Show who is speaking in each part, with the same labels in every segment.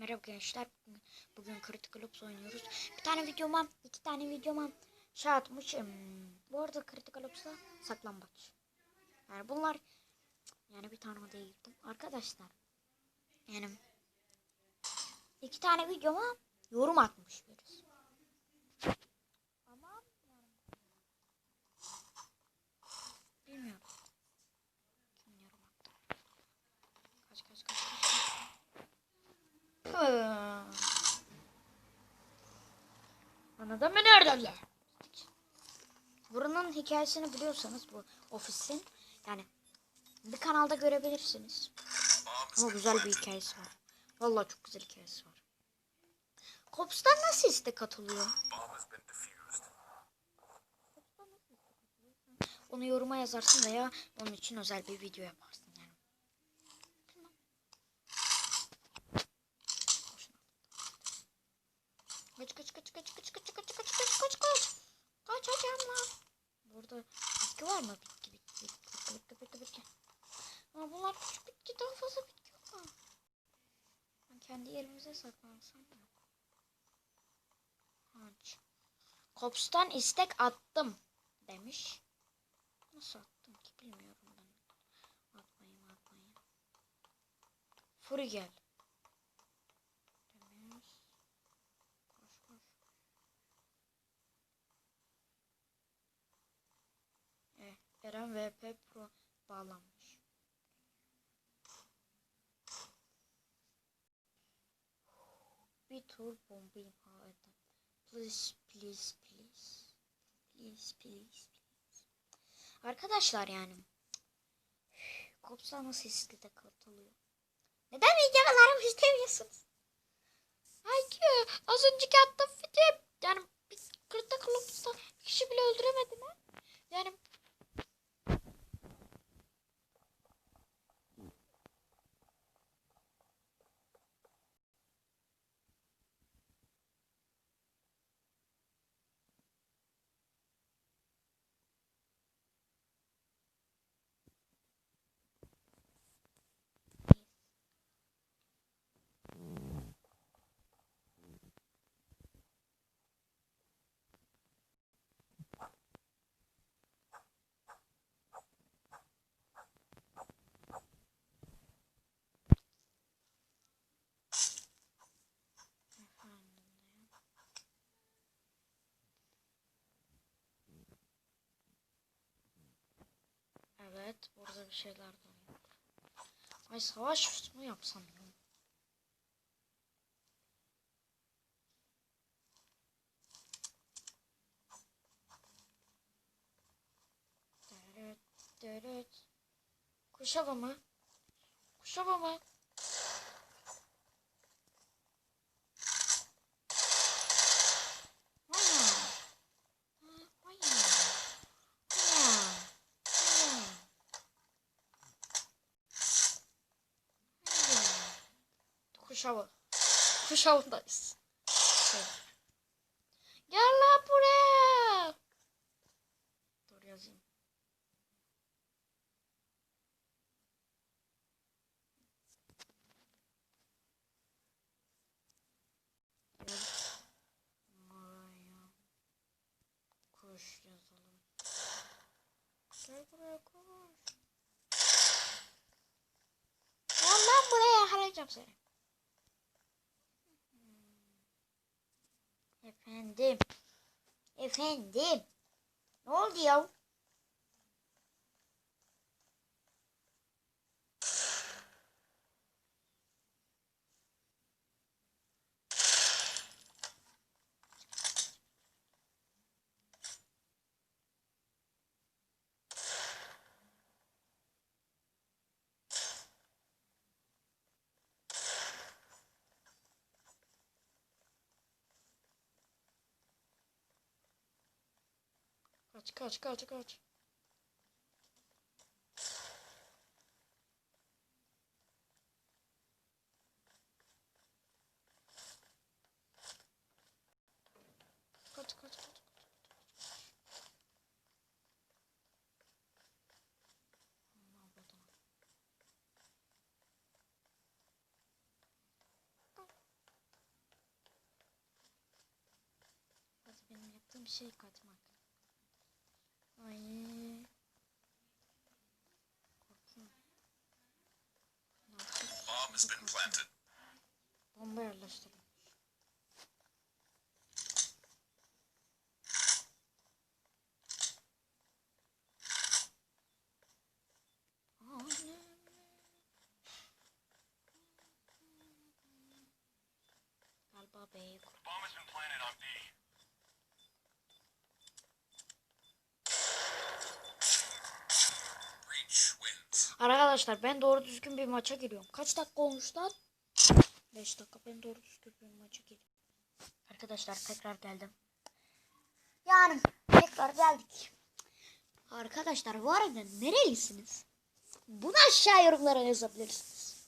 Speaker 1: Merhaba gençler. Bugün, bugün Critical Ops oynuyoruz. Bir tane videoma, iki tane videoma şey atmışım. Bu arada Critical Ops'ta saklambaç. Yani bunlar yani bir tane değildim. Arkadaşlar yani iki tane videoma yorum atmış birisi. Ama bilmiyorum. Kim yorum attı? Kaç kaç. kaç. Nerede? Buranın hikayesini biliyorsanız bu ofisin yani bir kanalda görebilirsiniz. Ama güzel bir hikayesi var. Vallahi çok güzel hikayesi var. Kops'tan nasıl istek atılıyor? Onu yoruma yazarsın veya onun için özel bir video yaparsın yani. Kaç kaç kaç kaç kaç kaç kaç kaç kaç kaç kaç hocam lan. Burada bitki var mı? Bitki bitki bitki bitki bitki bitki. Ama bunlar küçük bitki daha fazla bitki yok mu? Ben kendi yerimize saklansam yok. Haç. Kops'tan istek attım demiş. Nasıl attım ki bilmiyorum ben. Atmayayım atmayayım. Furi gel. Demiş. Koş koş. Eh, Eren VP Pro bağlanmış. Bir tur bomba imha edin. Please, please, please. Please, please, please. Arkadaşlar yani. Kopsa nasıl iskide katılıyor? Neden videolarımı izlemiyorsunuz? Hayır. Az önceki attığım video yani biz klubumuzda bir kişi bile öldüremedi mi? Yani efendim ya. Evet, burada bir şeyler dönüyor. Ay savaş mı yapsam ya? Deret, deret. Kuş hava mı? Kuş hava mı? Fish Hour. Fish Hour'dayız. Evet. Gel lan buraya. Dur yazayım. Koş yazalım. Gel buraya koş. Gel lan buraya harcayacağım seni. Efendim. Efendim. Ne oldu ya? Kaç kaç kaç kaç. Kaç kaç kaç. Biraz benim yaptığım şey kaçmak. Ay. Korkuyorum. Ne yapacağız?
Speaker 2: Bomb has been planted.
Speaker 1: Bomba yerleştirdim. Galiba B'ye.
Speaker 2: Bomb has been planted on B.
Speaker 1: Arkadaşlar ben doğru düzgün bir maça giriyorum. Kaç dakika olmuş lan? 5 dakika ben doğru düzgün bir maça giriyorum. Arkadaşlar tekrar geldim. Yani tekrar geldik. Arkadaşlar bu arada nerelisiniz? Bunu aşağı yorumlara yazabilirsiniz.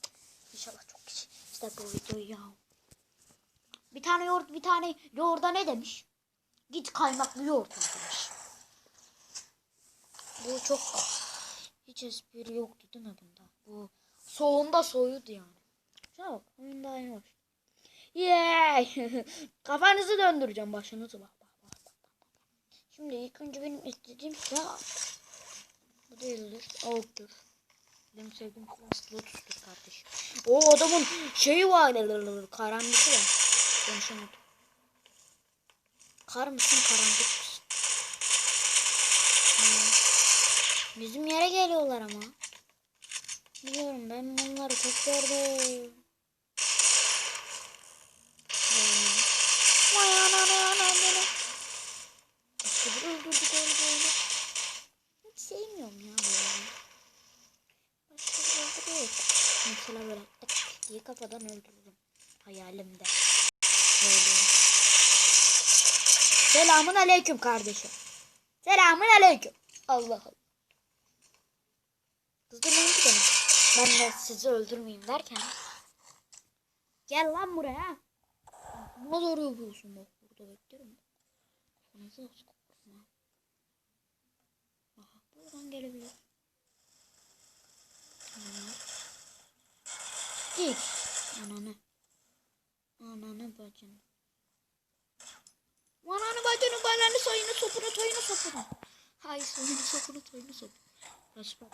Speaker 1: İnşallah çok kişi işte bu videoyu ya. Bir tane yoğurt bir tane yoğurda ne demiş? Git kaymaklı yoğurt demiş. Bu çok hiç espri yoktu değil mi bunda? Bu soğunda soğuyordu yani. Şuna bak oyunda aynı var. Yeah! Kafanızı döndüreceğim başınızı bak bak bak. bak, bak. Şimdi ilk önce benim istediğim silah bu değildir. Avuktur. Benim sevdiğim silah Lotus'tur kardeşim. O adamın şeyi var. Karanlıkı var. Konuşamadım. Kar mısın karanlık mısın? Hmm. Bizim yere geliyorlar ama. Biliyorum ben bunları çok gördüm. Vay böyle. Tık diye kafadan öldürürüm. Hayalimde. Böyle. Selamun aleyküm kardeşim. Selamun aleyküm. Allah Allah. Ki beni. Ben de sizi öldürmeyeyim derken. Gel lan buraya. Ne doğru yapıyorsun bak burada beklerim. Kafanızı korkma. Aha buradan gelebilir. Git. Ananı. Ananı bacını. Ananı bacını balanı soyunu sopunu toyunu sopunu. Hay soyunu sopunu toyunu sopunu. Kaçma.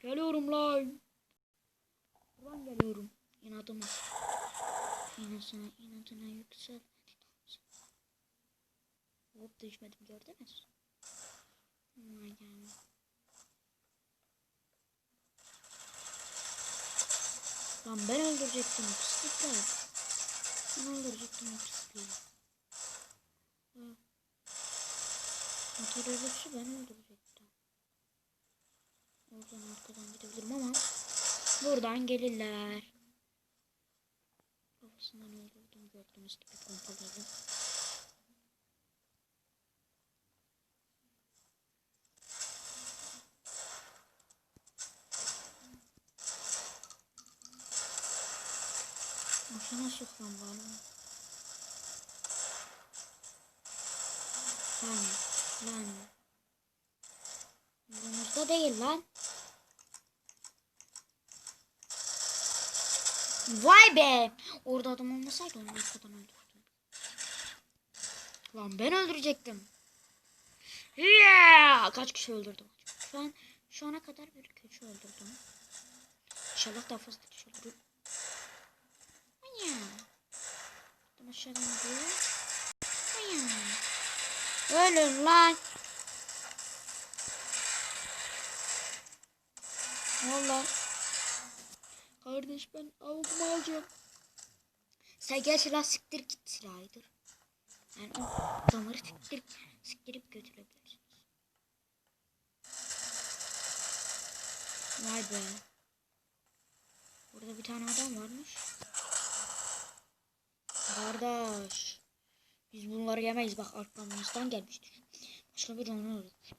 Speaker 1: Geliyorum lan. Buradan geliyorum. İnadıma. İnadına, inadına yüksel. Hop düşmedim gördünüz. Aman yani. Lan ben öldürecektim pislikler. Ben öldürecektim. Ha. Motor öldürse ben öldürecektim. Oradan arkadan gidebilirim ama buradan gelirler. Kafasından öldürdüm gördüğünüz gibi pompalarla. Boşuna sıkmam bana. Lan, lan. Yanımızda değil lan. Vay be. Orada adam olmasaydı onu arkadan öldürdüm. Lan ben öldürecektim. Yeah! Kaç kişi öldürdüm? Şu an şu ana kadar bir kişi öldürdüm. İnşallah daha fazla kişi öldürürüm. Buradan aşağıdan gidiyor. Ölün lan. Valla. Kardeş ben avukumu alacağım. Sen gel silah siktir git silahıdır. Yani o damarı siktir, siktirip götürebilirsiniz. Vay be. Burada bir tane adam varmış. Kardeş. Biz bunları yemeyiz. Bak arkamızdan gelmiştir. Başka bir onu öldür.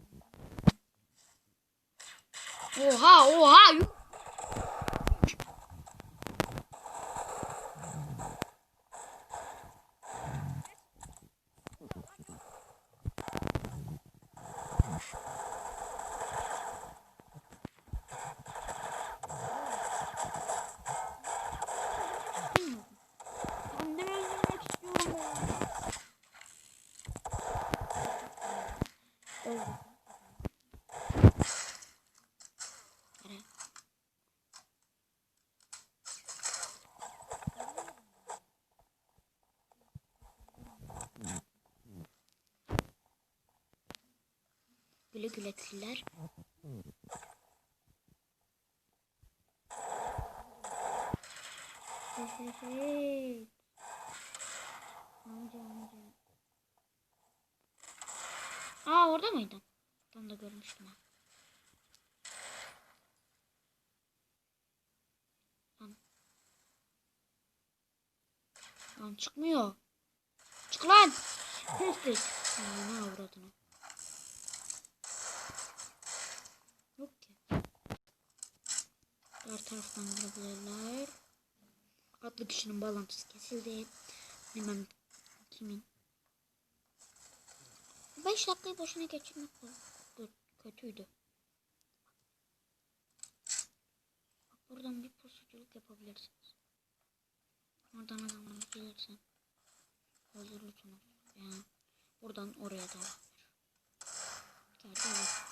Speaker 1: Oha oha. yuh. Güle güle killer. Hey. Amca amca. Aa orada mıydın? Ben de görmüştüm ha. Lan. Lan çıkmıyor. Çık lan. Pislik. Ne avradını. Yok ki. Diğer taraftan girebilirler. Adlı kişinin bağlantısı kesildi. Bilmem kimin. 5 dakikayı boşuna geçirmek kötüydü. Bak buradan bir pusuculuk yapabilirsiniz. Oradan adamlar gelirse öldürürsünüz. Yani buradan oraya da olabilir. Gerçi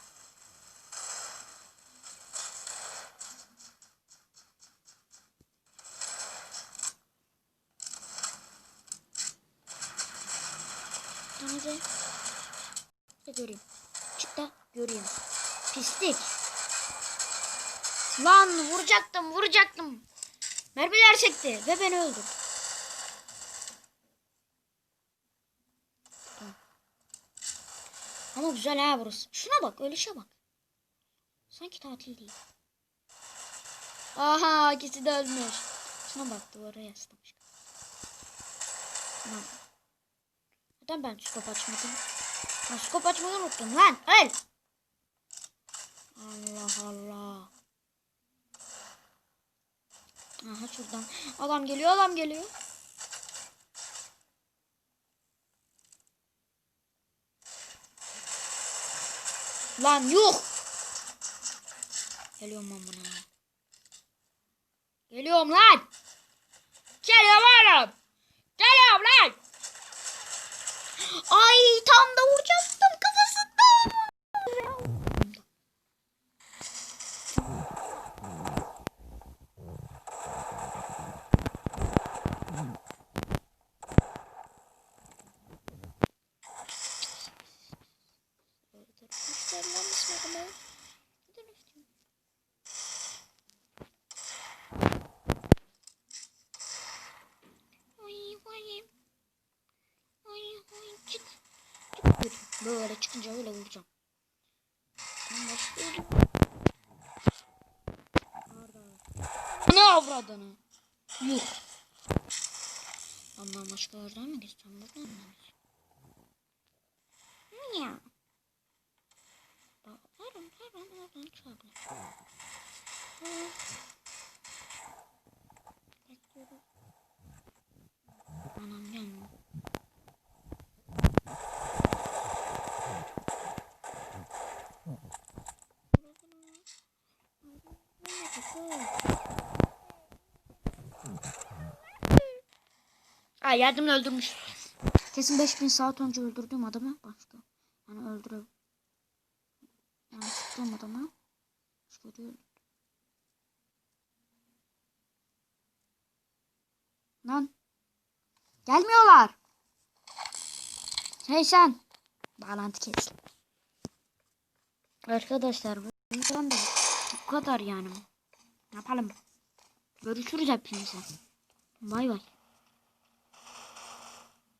Speaker 1: de de göreyim. Çık göreyim. Pislik. Lan vuracaktım vuracaktım. Mermiler çekti ve beni öldürdü. Tamam. Ama güzel ha burası. Şuna bak öyle şey bak. Sanki tatil değil. Aha ikisi de ölmüş. Şuna bak duvara yaslamış. Lan. Neden ben skop açmadım? Ben skop açmayı unuttum lan. Öl. Allah Allah. Aha şuradan. Adam geliyor adam geliyor. Lan yok. Geliyorum ben buna. Geliyorum lan. Geliyorum oğlum. Geliyorum lan. Ay tam da vuracaktım kafasından. Oy oy. Oy oy çık. Çık bir. Böyle çıkınca öyle vuracağım. Ben başlıyorum. Ne avradını? Yok. Ama başka yerden mi geçeceğim? Buradan mı? Ya. Bak, her an her an oradan çıkabilir. Bekliyorum. Anam gelmiyor. Aa yardımla öldürmüş. Kesin 5000 saat önce öldürdüğüm adamı başka. Yani öldüre. Yani tuttuğum adamı. Başka öldürdüm. Lan. Gelmiyorlar. Hey sen. Bağlantı kes. Arkadaşlar bu videodan da bu kadar yani. Ne yapalım? Görüşürüz hepinize. Bay bay.